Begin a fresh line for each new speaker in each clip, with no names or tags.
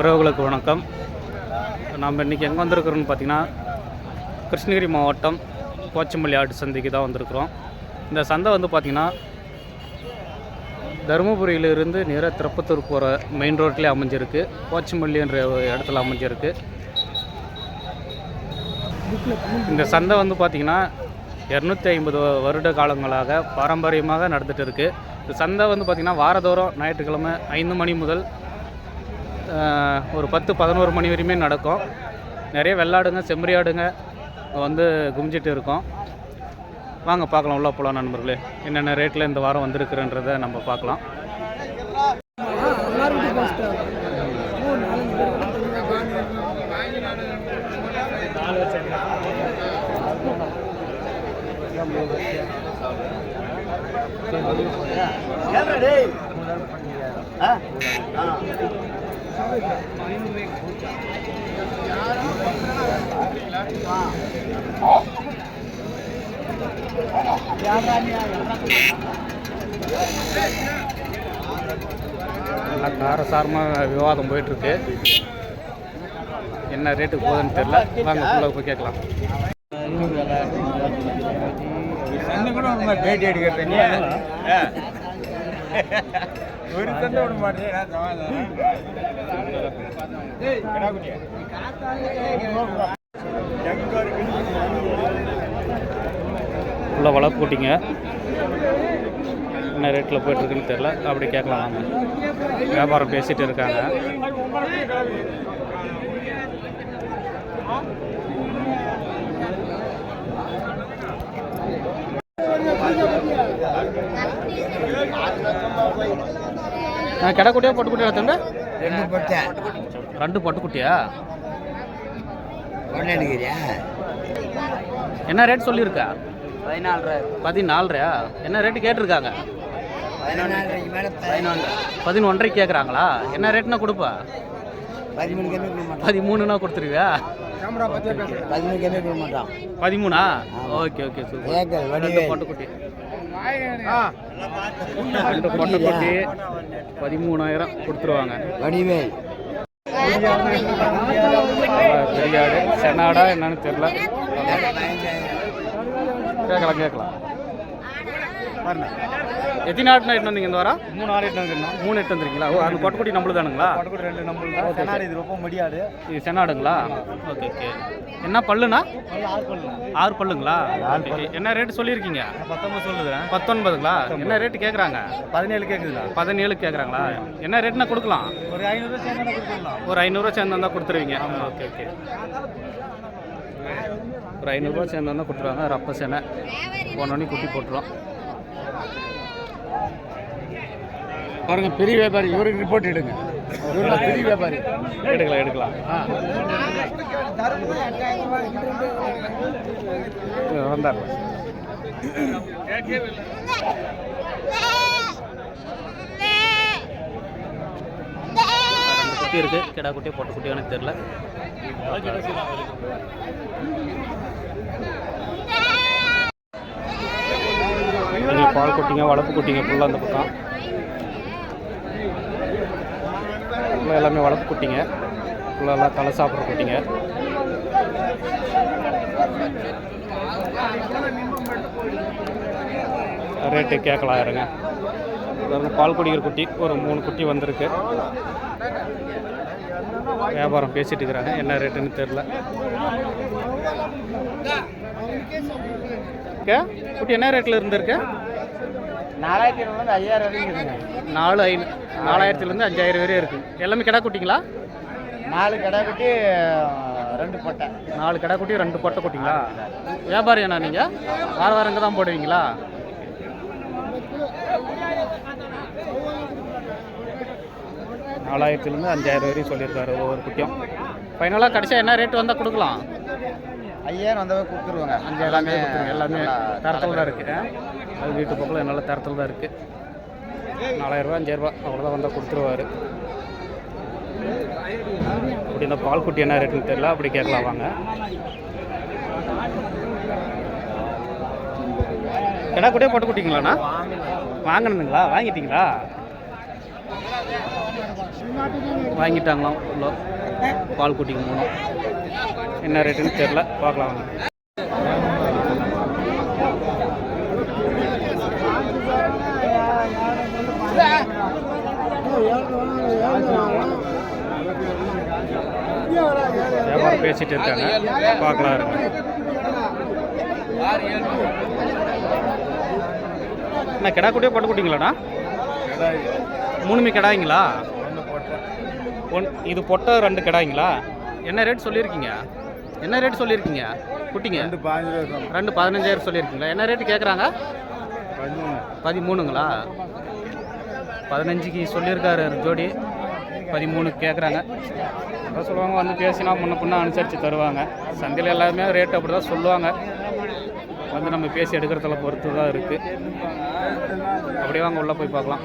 உறவுகளுக்கு வணக்கம். நாம் இன்றைக்கி எங்கே வந்திருக்கிறோம்னு பார்த்தீங்கன்னா கிருஷ்ணகிரி மாவட்டம் போச்சம்பள்ளி ஆட்டு சந்தைக்கு தான் வந்திருக்கிறோம். இந்த சந்தை வந்து பார்த்திங்கன்னா தருமபுரியிலிருந்து நேராக திருப்பத்தூர் போகிற மெயின் ரோட்லேயே அமைஞ்சிருக்கு. போச்சம்பள்ளின்ற இடத்துல அமைஞ்சிருக்கு. இந்த சந்தை வந்து பார்த்திங்கன்னா இரநூத்தி ஐம்பது வருட காலங்களாக பாரம்பரியமாக நடந்துகிட்டு இருக்குது இந்த சந்தை வந்து பார்த்திங்கன்னா வாரதோறும் ஞாயிற்றுக்கிழமை ஐந்து மணி முதல் ஒரு பத்து பதினோரு மணி வரையுமே நடக்கும். நிறைய வெள்ளாடுங்க செம்மறியாடுங்க வந்து குமிஞ்சிட்டு இருக்கோம். வாங்க பார்க்கலாம் உள்ளே போகலாம் நண்பர்களே. என்னென்ன ரேட்டில் இந்த வாரம் வந்திருக்குன்றதை நம்ம பார்க்கலாம். நல்லா காரசாரமாக விவாதம் போயிட்டுருக்கு. என்ன ரேட்டுக்கு போகுதுன்னு தெரில வாங்க உள்ள போய் கேட்கலாம்.
கூட பேட்டி எடுக்கிறது ஒரு சண்டை விட மாட்டேன்.
உள்ள வளர்ப்பு கூட்டிங்க. என்ன ரேட்டில் போயிட்டுருக்குன்னு தெரில அப்படி கேட்கலாம் வாங்க. வியாபாரம் பேசிகிட்டு இருக்காங்க. Thank you. குட்டியா பொட்டு குட்டியா தம்பி
ரெண்டு பட்டேன்
ரெண்டு பட்டுக்குட்டியா என்ன ரேட் சொல்லியிருக்கா?
பதினாலு
பதினாலரையா? என்ன ரேட்டு கேட்டிருக்காங்க?
பதினொன்றாயிரக்கு மேலே பதினொன்று
பதினொன்றரைக்கு கேட்குறாங்களா என்ன ரேட்னா கொடுப்பா? பதிமூணுனா கொடுத்துருவியா?
பதிமூணு
ஓகே ஓகே சூப்பர். ரெண்டு பொட்டுக்குட்டி ரெண்டு பொட்டுக்குட்டி பதிமூணாயிரம் கொடுத்துருவாங்க.
வடிவேல்.
பெரிய ஆடு சென்னாடா என்னன்னு தெரியல. கேட்கலாம் கேட்கலாம். எத்தனை ஆடுனா எட்டு வந்தீங்க இந்த வாரம்?
மூணு ஆடு எட்டு வந்துருந்தோம்
மூணு எட்டு வந்துருக்கீங்களா? ஓ அந்த பொட்டுக்குட்டி நம்மளு தானுங்களா?
படக்கூட ரெண்டு நம்மளுக்கு சென்னாடு இது ரொம்ப முடியாது
இது சென்னாடுங்களா ஓகே ஓகே. என்ன பல்லுனா
ஆறு பண்ணலாம்
ஆறு பல்லுங்களா. என்ன ரேட்டு சொல்லியிருக்கீங்க?
பத்தொம்பது சொல்லுறேன்
பத்தொன்பதுங்களா? என்ன ரேட்டு கேட்குறாங்க
பதினேழு கேட்குதுண்ணா
பதினேழு கேட்குறாங்களா என்ன ரேட்னா கொடுக்கலாம்?
ஒரு ஐநூறு சேர்ந்து கொடுத்துடலாம்.
ஒரு ஐநூறுரூவா சேர்ந்து வந்தால் கொடுத்துருவீங்க ஓகே ஓகே. ஒரு ஐநூறுரூவா சேர்ந்து வந்தால் கொடுத்துருவாங்க ரப்ப சேனை. போனோடனே குட்டி போட்டுருவோம்
பாருங்க பெரிய வியாபாரி. இவருக்கு ரிப்போர்ட் எடுங்க. இவரு பெரிய வியாபாரி.
எடுக்கலாம் எடுக்கலாம்.
ஆ.
வந்தார். குட்டி இருக்கு. கிடா குட்டியை போட்ட குட்டி எனக்கு தெரியல. பால் குட்டிங்க வளர்ப்பு குட்டிங்க ஃபுல்லாக அந்த பக்கம். ஃபுல்லாக எல்லாமே வளர்ப்பு குட்டிங்க. ஃபுல்லாக எல்லாம் தலை சாப்பிட்ற குட்டிங்க. ரேட்டு கேட்கலாம் இருங்க பால் குடிக்கிற குட்டி ஒரு மூணு குட்டி வந்திருக்கு. வியாபாரம் பேசிட்டு இருக்கிறாங்க. என்ன ரேட்டுன்னு தெரில குட்டி என்ன ரேட்டில் இருந்திருக்கு?
நாலாயிரத்தி இருநூறு ஐயாயிரம் வரைக்கும் இருக்குங்க.
நாலு ஐநூ நாலாயிரத்துலேருந்து அஞ்சாயிரம் வரையும் இருக்குது எல்லாமே கிடா குட்டிங்களா?
நாலு கடை கட்டி ரெண்டு பட்டை.
நாலு கிடா குட்டி ரெண்டு பொட்டை குட்டிங்களா? வியாபாரி அண்ணா நீங்கள் வார வாரம் இங்கே தான் போடுவீங்களா? நாலாயிரத்துலேருந்து அஞ்சாயிரம் வரையும் சொல்லியிருக்காரு ஒவ்வொரு குட்டியும். ஃபைனலாக கடைசியாக என்ன ரேட் வந்தால் கொடுக்கலாம்?
ஐயாயிரம் வந்தவே கொடுத்துருவாங்க.
அஞ்சு எல்லாமே எல்லாமே தரத்தில் தான் இருக்குது அது வீட்டு பக்கம் நல்ல தரத்தில் தான் இருக்குது நாலாயிரரூபா அஞ்சாயிரரூபா அவ்வளோதான் வந்தால் கொடுத்துருவாரு. அப்படி இந்த பால் குட்டி என்ன ரேட்டுன்னு தெரியல. அப்படி கேட்கலாம் வாங்க. கிடா குட்டியே போட்டு குட்டிங்களாண்ணா வாங்கினதுங்களா? வாங்கிட்டீங்களா? வாங்கிட்டாங்களாம் உள்ள. பால் குட்டிக்கு மூணும். என்ன ரேட்டுன்னு தெரில பார்க்கலாம் வியாபாரம் பேசிட்டு இருக்காங்க. பார்க்கலாம் இருங்க. என்ன கிடா கூட்டியே போட்டு கூட்டிங்களாண்ணா? மூணுமே கிடாய்ங்களா? ஒன் இது பொட்டை ரெண்டு கிடாய்ங்களா? என்ன ரேட் சொல்லியிருக்கீங்க? என்ன ரேட் சொல்லியிருக்கீங்க? குட்டிங்க.
ரெண்டு சொன்னேன்.
ரெண்டு பதினஞ்சாயிரம் சொல்லியிருக்கீங்களா? என்ன ரேட்டு கேட்குறாங்க
பதிமூணு.
பதிமூணுங்களா? பதினஞ்சுக்கு சொல்லியிருக்காரு ஜோடி. பதிமூணு கேட்குறாங்க அதான் சொல்லுவாங்க வந்து பேசினா முன்ன பின்ன அனுசரித்து தருவாங்க. சந்தையில் எல்லாருமே ரேட் அப்படி தான் சொல்லுவாங்க. வந்து நம்ம பேசி எடுக்கிறதுல பொறுத்து தான் இருக்குது அப்படியே வாங்க உள்ளே போய் பார்க்கலாம்.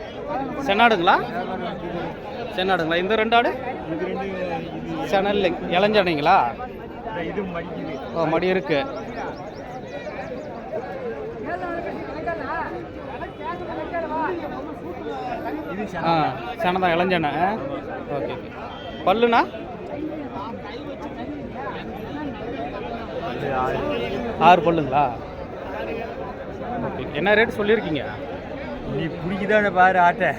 சென்னாடுங்களா? சென்னாடுங்களா? இந்த ரெண்டு ஆடு? செனல் இளஞ்சனைங்களா ஓ மடி இருக்கு. ஆ செனை தான் இளஞ்சனை ஓகே ஓகே. பல்லுண்ணா? ஆறு. பல்லுங்களா? ஓகே. என்ன ரேட் சொல்லியிருக்கீங்க?
நீ பிடிக்குதான பாரு ஆட்டை?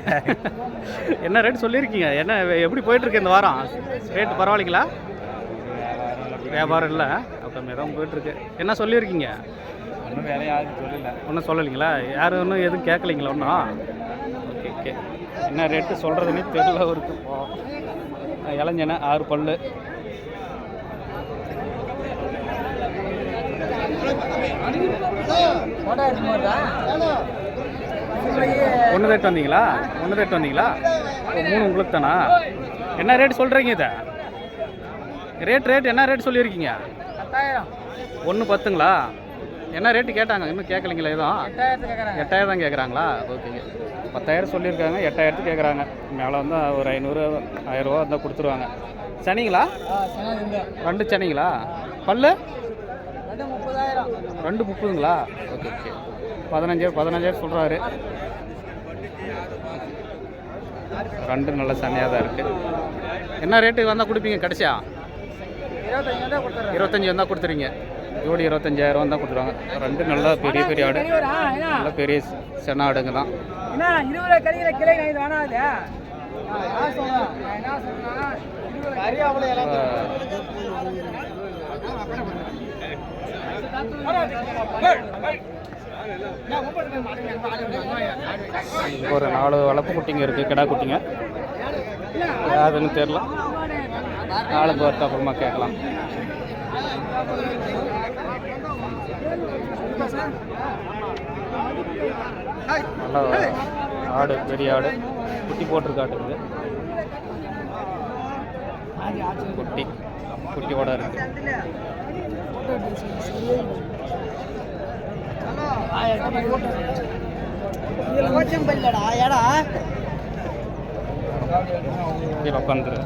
என்ன ரேட் சொல்லியிருக்கீங்க? என்ன எப்படி போயிட்டுருக்கு இந்த வாரம்? ரேட் பரவாயில்லைங்களா? வியாபாரம் இல்லை. அப்போ தான் போயிட்டுருக்கு. என்ன சொல்லியிருக்கீங்க?
ஒன்றும் வேலை யாரும் சொல்லல.
ஒன்றும் சொல்லலைங்களா? யாரும் ஒன்றும் எதுவும் கேட்கலைங்களா ஒன்றும் ஓகே ஓகே. என்ன ரேட்டு சொல்கிறதுனே தெரியல அவருக்கு. இளஞ்சனை ஆறு பல்லு. ஒன்று ரேட் வந்தீங்களா? ஒன்று ரேட் வந்தீங்களா? மூணு உங்களுக்கு தானா? என்ன ரேட் சொல்கிறீங்க இதை? ரேட் ரேட் என்ன ரேட் சொல்லியிருக்கீங்க? ஒன்று பத்துங்களா? என்ன ரேட்டு கேட்டாங்க? இன்னும் கேட்கலைங்களா எதுவும் எட்டாயிரம் தான் கேட்குறாங்களா? ஓகேங்க. பத்தாயிரம் சொல்லியிருக்காங்க எட்டாயிரத்துக்கு கேட்குறாங்க. மேலே வந்து ஒரு ஐநூறு ஆயிரரூவா இருந்தால் கொடுத்துருவாங்க. சனிங்களா? ரெண்டு. சனிங்களா? பல்லு? ரெண்டு முப்பதுங்களா? Okay okay. பதினஞ்சாயிரம் பதினஞ்சாயிரம் சொல்கிறாரு ரெண்டு நல்ல சனியாக தான் இருக்குது என்ன ரேட்டு வந்தால் கொடுப்பீங்க? கடைசியா இருபத்தஞ்சி வந்தால் கொடுத்துறீங்க ஜோடி இருபத்தஞ்சாயிரம் வந்தால் கொடுத்துருவாங்க. ரெண்டு நல்ல பெரிய பெரிய ஆடு. நல்ல பெரிய சென ஆடுங்க தான்.
என்ன இருபது
ஒரு நாலு வளர்ப்பு குட்டிங்க இருக்குது கிடா குட்டிங்க. யாருன்னு தெரில நாளுக்கு வரட்டு அப்புறமா கேட்கலாம். நல்லா ஆடு பெரிய ஆடு. குட்டி போட்டிருக்க குட்டி குட்டியோட இருக்கு.
கோச்சம் பல்லடா ஏடா
கீழே உட்காந்துரு.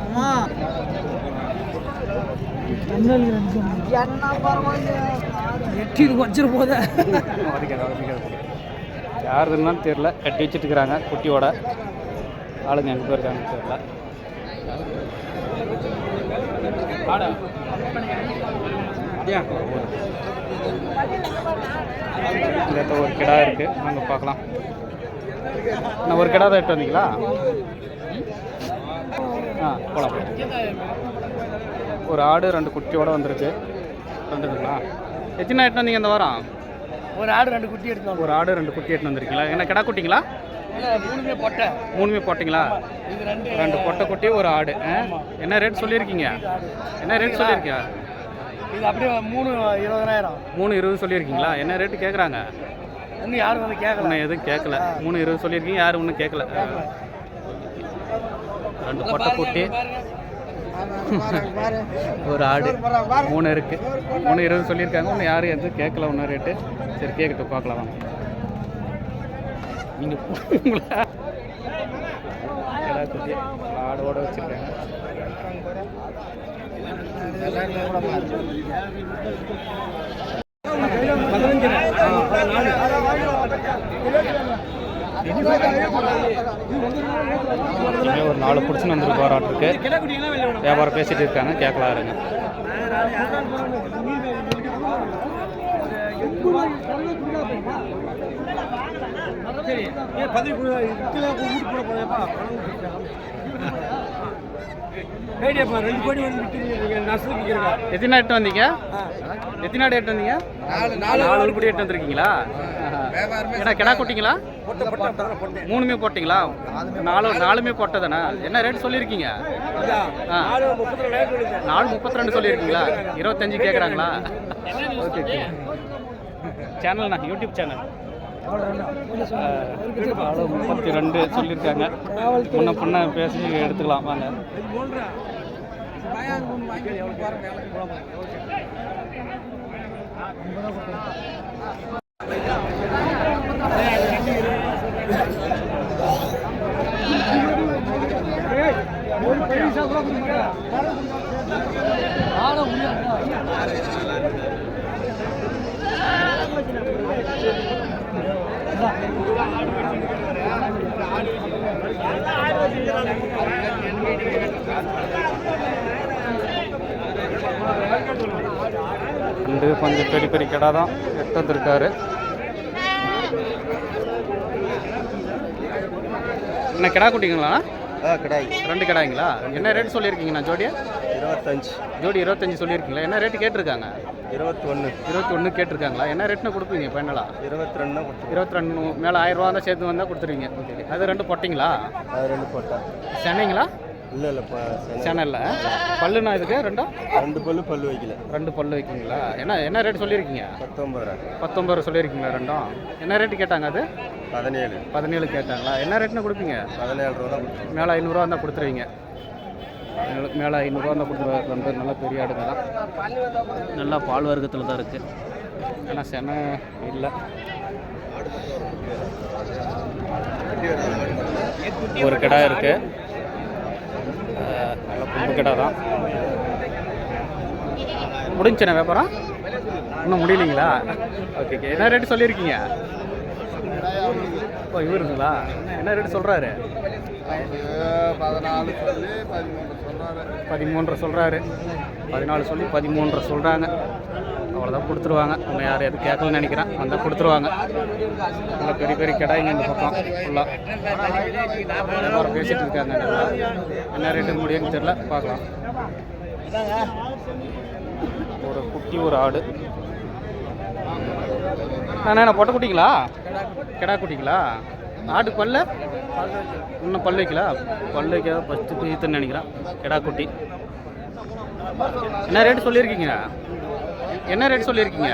எட்டி வச்சிரு போத
தெரில கட்டி வச்சுட்டு இருக்கிறாங்க குட்டியோட ஆளுங்க எங்கே போயிருக்காங்கன்னு தெரில ஆடா இடத்துல ஒரு கிடா இருக்குது வாங்க பார்க்கலாம். நான் ஒரு கிடா தான் எடுத்து வந்தீங்களா? ஆ போகலாம் ஒரு ஆடு ரெண்டு குட்டியோட வந்திருக்கு. ரெண்டுங்களா எத்தனை எடுத்து வந்தீங்க இந்த வாரம்?
ஒரு ஆடு ரெண்டு குட்டி எடுத்து
ஒரு ஆடு ரெண்டு குட்டி எடுத்து வந்திருக்கீங்களா? என்ன கிடா குட்டிங்களா?
மூணுமே பொட்டை.
மூணுமே போட்டிங்களா?
ரெண்டு.
ரெண்டு பொட்டை குட்டி ஒரு ஆடு? என்ன ரேட் சொல்லியிருக்கீங்க? என்ன ரேட் சொல்லியிருக்கீங்க?
இது அப்படியே மூணு இருபதனாயிரம்.
மூணு இருபது சொல்லியிருக்கீங்களா? என்ன ரேட்டு கேட்குறாங்க
இன்னும் யாரும் வந்து கேட்கல
இன்னும் எதுவும் கேட்கல மூணு இருபது சொல்லியிருக்கீங்க யாரும் ஒன்றும் கேட்கல ரெண்டு பொட்டை குட்டி. ஒரு ஆடு. மூணு இருக்கு. மூணு இருபது சொல்லியிருக்காங்க ஒன்று யாரும் எதுவும் கேட்கல ஒன்றும் ரேட்டு சரி கேட்கட்டும் பார்க்கலாம் வாங்க. நீங்கள் ஆடோட வச்சுருக்காங்க. ஒரு நாலு பிடிச்சின்னு வந்துருக்கு போராட்டிருக்கு வியாபாரம் பேசிட்டு இருக்காங்க. கேட்கலாம் இருங்க.
ரெண்டு
எத்தனை எட்டு வந்தீங்க? எத்தனை எட்டு வந்தீங்க? நாலு உருப்படி எட்டு வந்திருக்கீங்களா? ஏன்னா கிடா கொட்டிங்களா? மூணுமே போட்டிங்களா? நாலு நாலுமே போட்டதானே? என்ன ரேட் சொல்லியிருக்கீங்க? நாலு முப்பத்தி ரெண்டு சொல்லியிருக்கீங்களா? இருபத்தஞ்சு கேட்குறாங்களா ஓகே ஓகே. சேனல்ண்ணா யூடியூப் சேனல் நாலு முப்பத்தி ரெண்டு சொல்லியிருக்காங்க. முன்ன பின்ன பேசி எடுத்துக்கலாம் வாங்க. ரெண்டு கொஞ்சம் பெரிய பெரிய கடை தான் எட்டு வந்திருக்காரு என்ன கிடா குட்டிங்களா
கடாய்.
ரெண்டு கிடாய்ங்களா? என்ன ரேட் சொல்லியிருக்கீங்கண்ணா ஜோடியா?
இருபத்தஞ்சு.
ஜோடி இருபத்தஞ்சு சொல்லியிருக்கீங்களா? என்ன ரேட்டு கேட்டிருக்காங்க?
இருபத்தி ஒன்று
இருபத்தி ஒன்று கேட்டிருக்காங்களா? என்ன ரேட்னு கொடுப்பீங்க ஃபைனலாக
இருபத்தி ரெண்டு தான்
இருபத்தி ரெண்டு மேலே ஆயிரம் ரூபா தான் சேர்த்து வந்தால் கொடுத்துருவீங்க. ஓகே அது ரெண்டு போட்டிங்களா?
அது ரெண்டு போட்டா.
சென்னைங்களா?
இல்லை இல்லைப்பா
சேனலில் பல்லுண்ணா இதுக்கு ரெண்டும்
ரெண்டு? பல்லு பல்லு வைக்கல.
ரெண்டு பல்லு வைக்கிங்களா? என்ன என்ன ரேட் சொல்லியிருக்கீங்க?
பத்தொம்பது ரூபா.
பத்தொம்பது ரூபா சொல்லியிருக்கீங்களா ரெண்டும்? என்ன ரேட்டு கேட்டாங்க அது?
பதினேழு.
பதினேழு கேட்டாங்களா? என்ன ரேட்னு கொடுப்பீங்க?
பதினேழு ரூபா தான்
மேலே ஐநூறுரூவா இருந்தால் கொடுத்துருவீங்க. மேலே- மேலே ஐநூறுரூவா கொடுத்துருவாரு. வந்து நல்லா பெரிய ஆடுங்க தான். நல்லா பால் வர்க்கத்தில் தான் இருக்குது ஏன்னா சென இல்லை. ஒரு கிடா இருக்கு. அஹ், நல்ல கும்பு கிடா தான். முடிஞ்சுண்ணே வியாபாரம்? இன்னும் முடியலைங்களா? ஓகே ஓகே என்ன ரேட்டு சொல்லியிருக்கீங்க? ஓ இவருங்களா? என்ன ரேட்டு சொல்கிறாரு
பதினாலு சொல்லி பதிமூன்று சொல்கிறாரு
பதிமூன்று சொல்கிறாரு பதினாலு சொல்லி பதிமூன்று சொல்கிறாங்க அவ்வளோதான் கொடுத்துருவாங்க. நம்ம யார் எதுவும் கேட்கலன்னு நினைக்கிறேன். வந்தால் கொடுத்துருவாங்க. நல்லா பெரிய பெரிய கிடாய்ங்க இந்த பக்கம். ஃபுல்லாக வியாபாரம் பேசிகிட்டு இருக்காங்க. என்ன ரேட்டு முடியும்னு தெரில பார்க்கலாம். ஒரு குட்டி ஒரு ஆடு. அண்ணா என்ன பொட்டை குட்டிங்களா? கிடா குட்டிங்களா? ஆடு பல்ல? இன்னும் பல் வைக்கல. பல் வைக்க ஃபஸ்ட்டு தீத்துன்னு நினைக்கிறேன். கிடா குட்டி. என்ன ரேட் சொல்லியிருக்கீங்க? என்ன ரேட் சொல்லியிருக்கீங்க?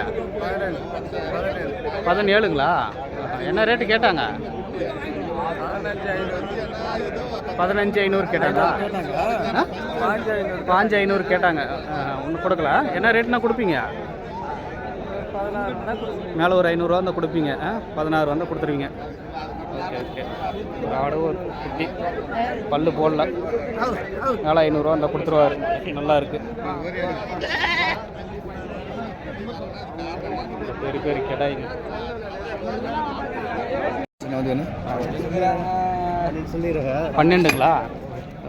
பதினேழுங்களா? என்ன ரேட்டு கேட்டாங்க? பதினஞ்சு ஐநூறு கேட்டாங்க பாஞ்சு ஐநூறு கேட்டாங்க. ஒன்று கொடுக்கல. என்ன ரேட்னா கொடுப்பீங்க? மேலே ஒரு ஐநூறுரூவா இருந்தால் கொடுப்பீங்க. ஆ பதினாறு வந்தால் கொடுத்துருவீங்க. Okay okay. ஒரு ஆடு ஒரு குட்டி. பல்லு போடல. நாலு ஐநூறுரூவா அந்த கொடுத்துருவாரு. நல்லா இருக்கு. இந்த பெரிய பெரிய பன்னெண்டுங்களா?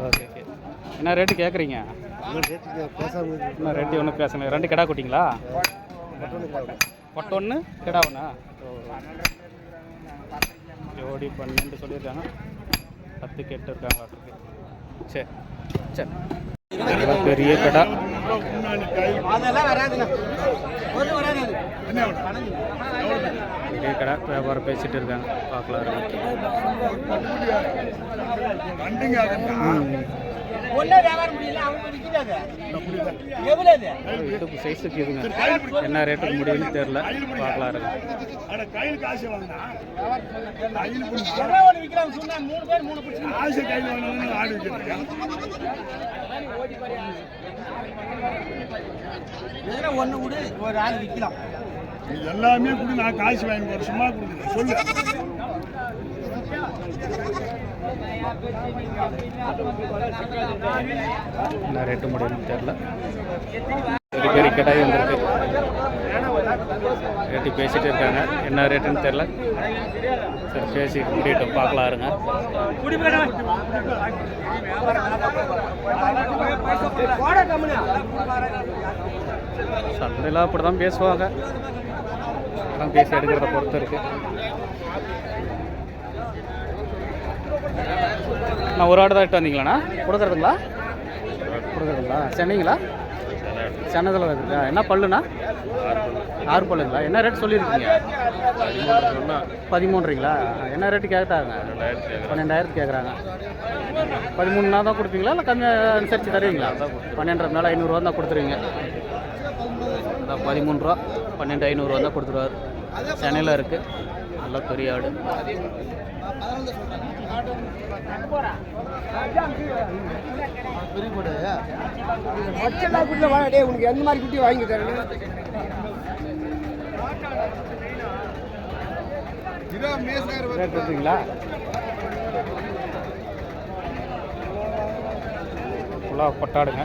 Okay okay. என்ன ரேட்டு கேட்குறீங்க இன்னும் ரேட்டு ஒன்றும் பேசணும் ரெண்டு கிடா குட்டிங்களா? ஒன்று கிடா ஒன்றா ஜோடி பன்னெண்டு சொல்லியிருக்காங்க. பத்து கெட்டு இருக்காங்க சரி சரி பெரிய கடை. பெரிய கடை. வியாபாரம் பேசிட்டு இருக்காங்க. பார்க்கலாம்.
வியாபாரம் முடியல அவங்க விற்கிறாங்க
சைஸுக்கு என்ன ரேட்டுக்கு முடியும்னு தெரில பார்க்கலாம் இருங்க.
எவ்வளோ ஒன்று விற்கிறாங்க சொன்னா மூணு பேர் மூணு பிடிச்சி ஒன்று விடு ஒரு ஆள் விற்கலாம்
இது எல்லாமே கொடு நான் காசு வாங்கி போறேன் சும்மா கொடுக்குறேன் சொல்லு.
என்ன ரேட்டு முடியும்னு தெரில பெரிய பெரிய வந்திருக்கு. ரேட்டு பேசிட்டு இருக்காங்க. என்ன ரேட்டுன்னு தெரில சரி பேசி முடியட்டும். பார்க்கலாம் இருங்க. சந்தையில் அப்படி தான் பேசுவாங்க பேசி எடுக்கிறத பொறுத்து இருக்குது நான் ஒரு ஆடு தான் இட்டு வந்தீங்களாண்ணா? கொடுக்குறதுங்களா? கொடுக்குறதுங்களா? சென்னைங்களா? சென்னதில் இருக்குங்களா என்ன பல்லுண்ணா? ஆறு பல்லுங்களா? என்ன ரேட் சொல்லியிருக்கீங்க? பதிமூன்றுங்களா? என்ன ரேட்டு கேட்டாங்க? பன்னெண்டாயிரத்து கேட்குறாங்க பதிமூணுனா தான் கொடுப்பீங்களா? இல்லை கம்மியாக அனுசரித்து தருவீங்களா? பன்னெண்டு மேலே ஐநூறுரூவா தான் கொடுத்துருவீங்க. அதான் பதிமூணு ரூபா பன்னெண்டு ஐநூறுரூவா தான் கொடுத்துருவாரு. சென்னையில் இருக்குது நல்லா பெரிய ஆடு.
மொச்செல்லாம் குட்டியில் வாங்க டேய் உனக்கு எந்த மாதிரி குட்டி வாங்கி
ரேட் இருக்குங்களா ஃபுல்லாக கொட்டாடுங்க.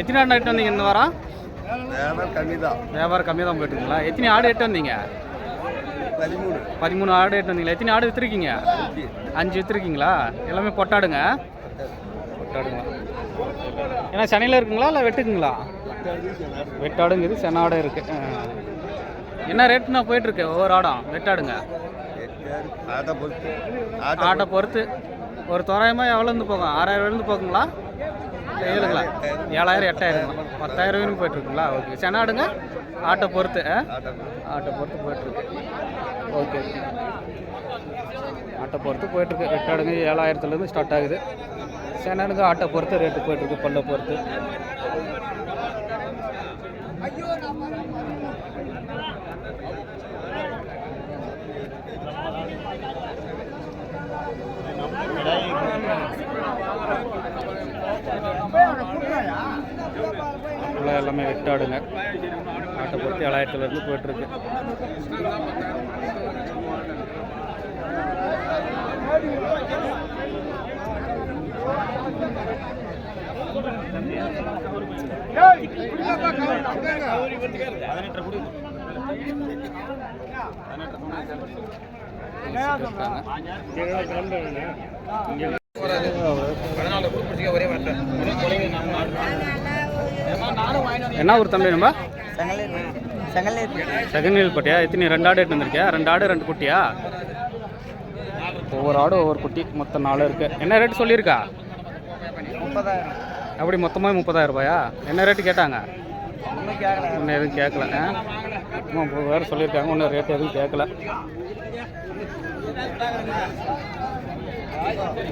எத்தனை ஆடு எட்டு வந்தீங்க இந்த வாரம்?
கம்மி தான்.
வியாபாரம் கம்மியாக தான் போயிட்டுருங்களா எத்தனை ஆடு எட்டு வந்தீங்க?
பதிமூணு.
பதிமூணு ஆடு எட்டு வந்தீங்களா? எத்தனை ஆடு விற்றுருக்கீங்க அஞ்சு. விற்றுருக்கீங்களா எல்லாமே பொட்டாடுங்க. பொட்டாடுங்களா ஏன்னா சென்னையில் இருக்குங்களா இல்லை வெட்டுக்குங்களா? வெட்டாடுங்குது சென்னை ஆடும் இருக்குது என்ன ரேட்டுண்ணா போயிட்டுருக்கு ஒவ்வொரு ஆடும்? வெட்டாடுங்க.
ஆட்டை பொறுத்து.
ஒரு தோராயமாக எவ்வளோந்து போகும்? ஆறாயிரம்லேருந்து போகுங்களா? ஏழுங்களா? ஏழாயிரம் எட்டாயிரம்? பத்தாயிரம் வரைக்கும் போயிட்டுருக்குங்களா? ஓகே. சென்னாடுங்க ஆட்டை பொறுத்து? ஆட்டை பொறுத்து. போயிட்டுருக்கு. ஓகே ஆட்டை பொறுத்து போயிட்டுருக்கு. எட்டாடுங்க ஏழாயிரத்துலேருந்து ஸ்டார்ட் ஆகுது. சென்னாடுங்க ஆட்டை பொறுத்து ரேட்டு போயிட்டுருக்கு பல்லை பொறுத்து. எல்லாமே வெட்டாடுங்க ஆட்டை பொறுத்து ஏழாயிரத்துலேருந்து போயிட்டுருக்கு. என்ன ஊர் தம்பி நம்ம? செகண்ட் பட்டியா? எத்தனை? ரெண்டு ஆடு எட்டு வந்திருக்கியா? ரெண்டு ஆடு ரெண்டு குட்டியா? ஒவ்வொரு ஆடும் ஒவ்வொரு குட்டி. மொத்தம் நாலு இருக்கு. என்ன ரேட் சொல்லியிருக்கா? அப்படி மொத்தமாக முப்பதாயிரம் ரூபாயா? என்ன ரேட்டு கேட்டாங்க? ஒன்றும் எதுவும் கேட்கல முப்பது வேறு சொல்லியிருக்காங்க. ஒன்றும் ரேட் எதுவும் கேட்கல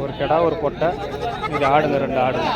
ஒரு கிடா ஒரு பொட்டை இது ஆடுங்க ரெண்டு ஆடுங்க